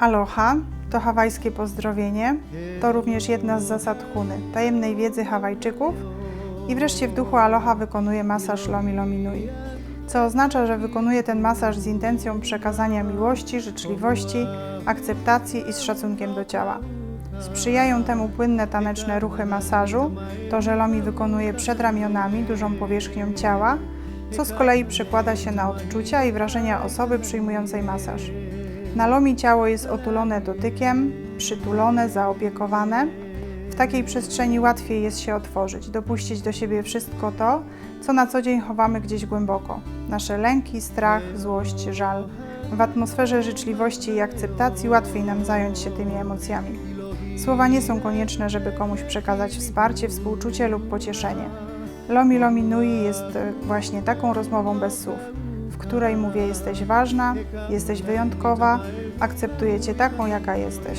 Aloha to hawajskie pozdrowienie, to również jedna z zasad Huny, tajemnej wiedzy Hawajczyków i wreszcie w duchu Aloha wykonuje masaż Lomi Lomi Nui, co oznacza, że wykonuje ten masaż z intencją przekazania miłości, życzliwości, akceptacji i z szacunkiem do ciała. Sprzyjają temu płynne taneczne ruchy masażu, to, że Lomi wykonuje przed ramionami dużą powierzchnią ciała, co z kolei przekłada się na odczucia i wrażenia osoby przyjmującej masaż. Na Lomi ciało jest otulone dotykiem, przytulone, zaopiekowane. W takiej przestrzeni łatwiej jest się otworzyć, dopuścić do siebie wszystko to, co na co dzień chowamy gdzieś głęboko. Nasze lęki, strach, złość, żal. W atmosferze życzliwości i akceptacji łatwiej nam zająć się tymi emocjami. Słowa nie są konieczne, żeby komuś przekazać wsparcie, współczucie lub pocieszenie. Lomi Lomi Nui jest e, właśnie taką rozmową bez słów, której mówię: Jesteś ważna, jesteś wyjątkowa, akceptuję Cię taką, jaka jesteś.